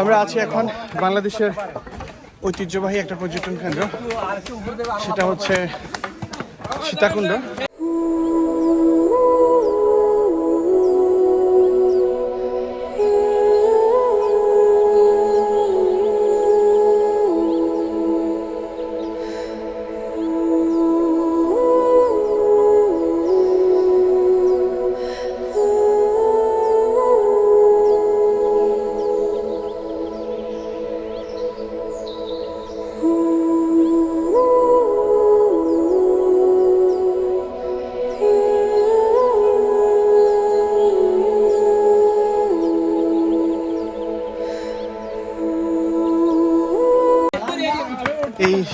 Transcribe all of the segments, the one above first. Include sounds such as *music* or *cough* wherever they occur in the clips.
আমরা আছি এখন বাংলাদেশের ঐতিহ্যবাহী একটা পর্যটন কেন্দ্র। সেটা হচ্ছে সীতাকুণ্ড।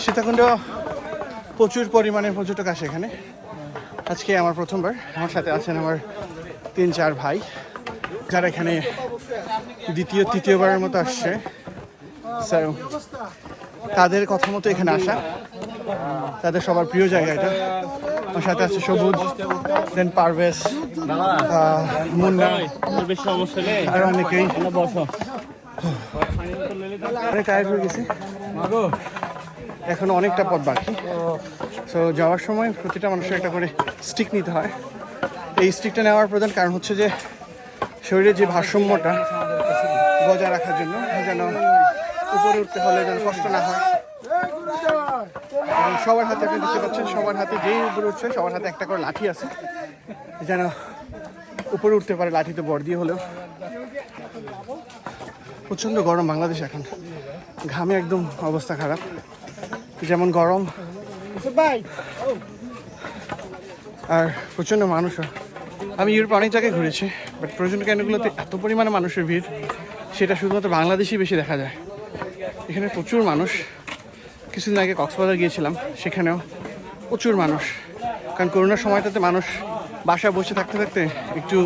সীতাকুণ্ড প্রচুর পরিমাণে পর্যটক আসে এখানে। আজকে আমার প্রথমবার। আমার সাথে আছেন আমার তিন চার ভাই যারা এখানে দ্বিতীয় তৃতীয়বারের মতো আসছে। তাদের কথা মতো এখানে আসা। তাদের সবার প্রিয় জায়গা এটা। আমার সাথে আছে সবুজ দেন পারভেজ মুন্না আর অনেকেই। টায়ার্ড হয়ে গেছি। এখন অনেকটা পথ বাকি। সো যাওয়ার সময় প্রতিটা মানুষের একটা করে স্টিক নিতে হয়। এই স্টিকটা নেওয়ার প্রধান কারণ হচ্ছে যে, শরীরের যে ভারসাম্যটা বজায় রাখার জন্য, যেন উপরে উঠতে হলে যেন কষ্ট না হয়। সবার হাতে আপনি দেখতে পাচ্ছেন, সবার হাতে যেই উপরে উঠছে, সবার হাতে একটা করে লাঠি আছে। যেন উপরে উঠতে পারে লাঠিতে বর দিয়ে হলেও। প্রচণ্ড গরম বাংলাদেশ এখন। ঘামে একদম অবস্থা খারাপ। যেমন গরম। আর প্রচণ্ড মানুষও আমি ইউরোপ অনেক জায়গায় ঘুরেছি বাট প্রয়োজন কেন্দ্রগুলোতে এত পরিমাণে মানুষের ভিড় সেটা শুধুমাত্র বাংলাদেশেই বেশি দেখা যায়। এখানে প্রচুর মানুষ। কিছুদিন আগে কক্সবাজার গিয়েছিলাম সেখানেও প্রচুর মানুষ। কারণ করোনার সময়টাতে মানুষ বাসায় বসে থাকতে থাকতে একটু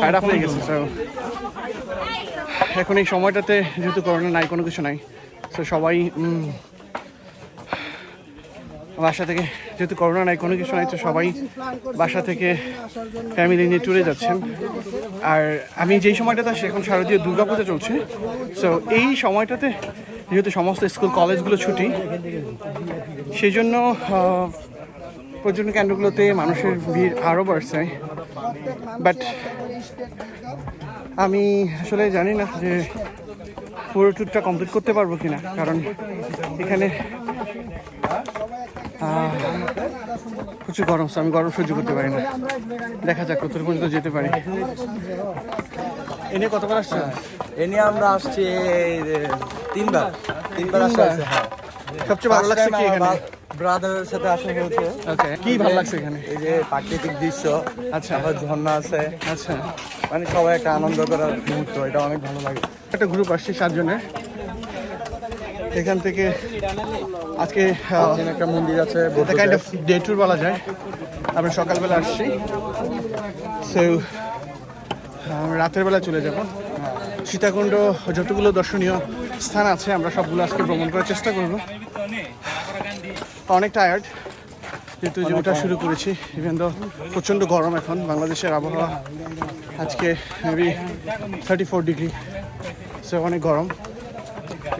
ফায়ার হয়ে গেছে তো এখন এই সময়টাতে যেহেতু করোনা নাই কোনো কিছু নাই তো সবাই বাসা থেকে, যেহেতু করোনা নাই, কোনো কিছু নাই, তো সবাই বাসা থেকে ফ্যামিলি নিয়ে ট্যুরে যাচ্ছেন। আর আমি যেই সময়টাতে আসি, এখন শারদীয় দুর্গাপূজা চলছে। সো এই সময়টাতে যেহেতু সমস্ত স্কুল কলেজগুলো ছুটি সেই জন্য পর্যটন কেন্দ্রগুলোতে মানুষের ভিড় আরও বাড়ছে। বাট আমি আসলে জানি না যে পুরো ট্যুরটা কমপ্লিট করতে পারব কিনা, কারণ এখানে প্রচুর গরম আমি গরম সহ্য করতে পারি না। দেখা যাক কত পর্যন্ত যেতে পারি। এনে কতবার আসছে এ নিয়ে আমরা আসছি তিনবার। তিনবার আসা হয়েছে হ্যাঁ। সবচেয়ে ভালো লাগছে কি এখানে? ব্রাদারের সাথে আসা হয়েছে। ওকে কি ভালো লাগছে এখানে? এই যে প্রাকৃতিক দৃশ্য আচ্ছা। তারপর ঝর্ণা আছে। আচ্ছা। মানে সবাই একটা আনন্দ করার মুহূর্ত এটা অনেক ভালো লাগে। একটা গ্রুপ আসছে সাতজনের। এখান থেকে আজকে একটা মন্দির আছে কাইন্ড অফ ডে ট্যুর বলা যায়। আমরা সকালবেলা আসছি। সো রাতের বেলা চলে যাব। সীতাকুণ্ড যতগুলো দর্শনীয় স্থান আছে আমরা সবগুলো আজকে ভ্রমণ করার চেষ্টা করব। অনেক টায়ার্ড যেহেতু যে শুরু করেছি। ইভেন তো প্রচণ্ড গরম এখন বাংলাদেশের আবহাওয়া আজকে মেবি থার্টি ফোর ডিগ্রি সে অনেক গরম।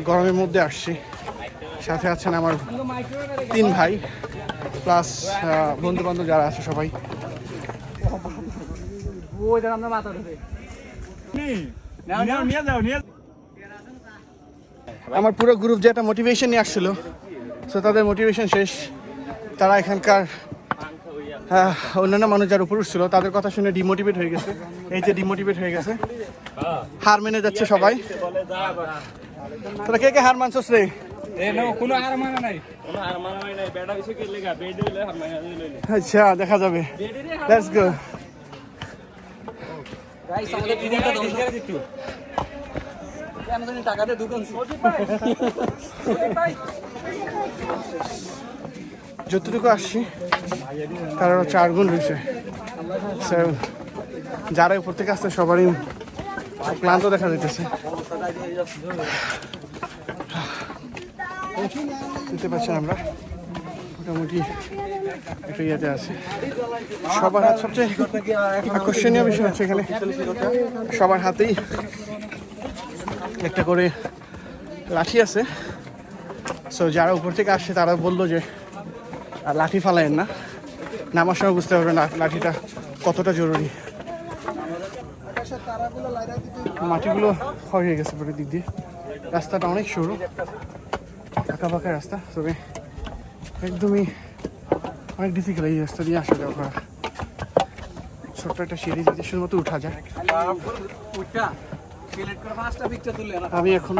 গরমের মধ্যে আসছি। সাথে আছেন আমার তিন ভাই প্লাস বন্ধু বান্ধব যারা আছে সবাই। আমার পুরো গ্রুপ যে একটা মোটিভেশন নিয়ে আসছিল সো তাদের মোটিভেশন শেষ। তারা এখানকার অন্যান্য মানুষ যারা উপর ছিল তাদের কথা শুনে ডিমোটিভেট হয়ে গেছে। এই যে ডিমোটিভেট হয়ে গেছে। হার মেনে যাচ্ছে সবাই। তোরা কে কে হার মানছস রে কোনো আর মানা নাই। কোনো আর মানা নাই বেটা কিছু কি লেগা বেড হইলে আমরা লইলে আচ্ছা দেখা যাবে। লেটস গো গাইস আমাদের জীবনটা ধ্বংস করে দিচ্ছ? কেন জানি টাকাতে দোকান যতটুকু আসছি তার চার গুণ রয়েছে যারা উপর থেকে আসছে সবারই ক্লান্ত দেখা যাইতেছে। দেখতে পাচ্ছেন আমরা। মোটামুটি একটা ইয়েতে আছে। সবার হাত সবচেয়ে আকর্ষণীয় বিষয় হচ্ছে এখানে সবার হাতেই একটা করে লাঠি আছে। সো যারা উপর থেকে আসছে, তারা বলল যে লাঠি ফালায়েন না। নামার সময় বুঝতে পারবেন লা- লাঠিটা কতটা জরুরি। মাটিগুলো ক্ষয় হয়ে গেছে পুরো দিক দিয়ে। রাস্তাটা অনেক সরু ফাঁকা ফাঁকা রাস্তা, তবে একদমই অনেক ডিফিকাল্ট এই রাস্তা দিয়ে আসা যাওয়া করা। ছোট্ট একটা সিঁড়ি যদি শুধুমাত্র উঠা যায়। আমি এখন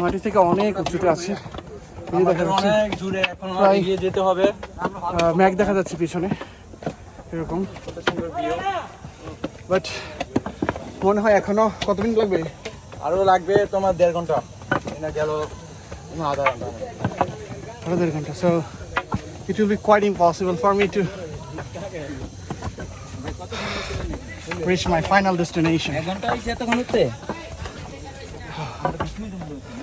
মাটি থেকে অনেক উঁচুতে আছি। ম্যাগ দেখা যাচ্ছে পিছনে, এরকম। বাট মনে হয় এখনও কত মিনিট লাগবে? আরও লাগবে তোমার দেড় ঘণ্টা। এটা গেল আধা ঘণ্টা। আরও দেড় ঘণ্টা। So it will be quite impossible for me to reach my final destination. *sighs*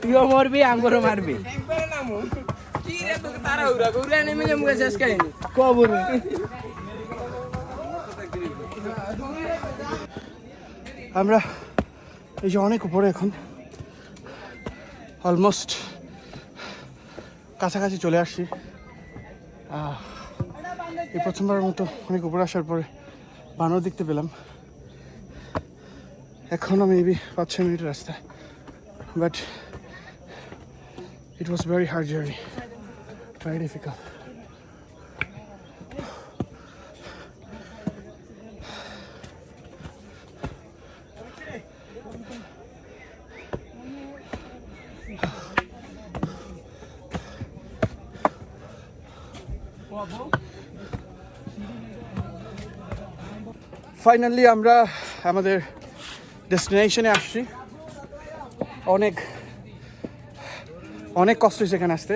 তুইও মরবি, আঙ্গুরও মারবি। আমরা এই যে অনেক উপরে এখন অলমোস্ট কাছাকাছি চলে আসছি। এই প্রথমবারের মতো অনেক উপরে আসার পরে বানর দেখতে পেলাম। এখনও মেবি পাঁচ, ছয় মিনিটের রাস্তা। But it was very hard journey very difficult finally আমরা আমাদের ডেস্টিনেশনে আসছি। অনেক অনেক কষ্ট হয়েছে এখানে আসতে।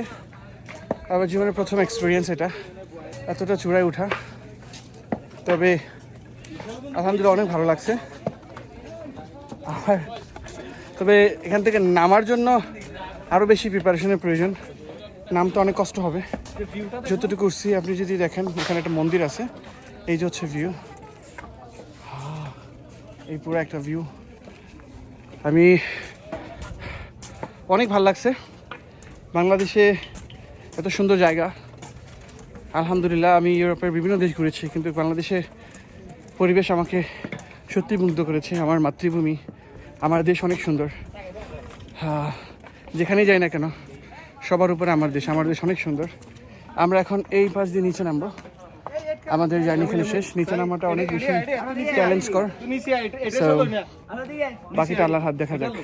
আমার জীবনের প্রথম এক্সপিরিয়েন্স এটা। এতটা চূড়ায় ওঠা। তবে আলহামদুলিল্লাহ অনেক ভালো লাগছে। আর তবে এখান থেকে নামার জন্য আরও বেশি প্রিপারেশনের প্রয়োজন। নামতে অনেক কষ্ট হবে। যতটুকু উঠছি, আপনি যদি দেখেন, এখানে একটা মন্দির আছে। এই যে হচ্ছে ভিউ এই পুরো একটা ভিউ আমি অনেক ভালো লাগছে। বাংলাদেশে এত সুন্দর জায়গা। আলহামদুলিল্লাহ, আমি ইউরোপের বিভিন্ন দেশ ঘুরেছি, কিন্তু বাংলাদেশে পরিবেশ আমাকে সত্যি মুগ্ধ করেছে। আমার মাতৃভূমি, আমার দেশ অনেক সুন্দর। যেখানেই যাই না কেন, সবার উপরে আমার দেশ আমার দেশ অনেক সুন্দর। আমরা এখন এই পাশ দিয়ে নিচে নামবো। আমাদের জার্নি এখানে শেষ। নিচে নামাটা অনেক বেশি চ্যালেঞ্জ কর। বাকিটা আল্লাহর হাত দেখা যাক।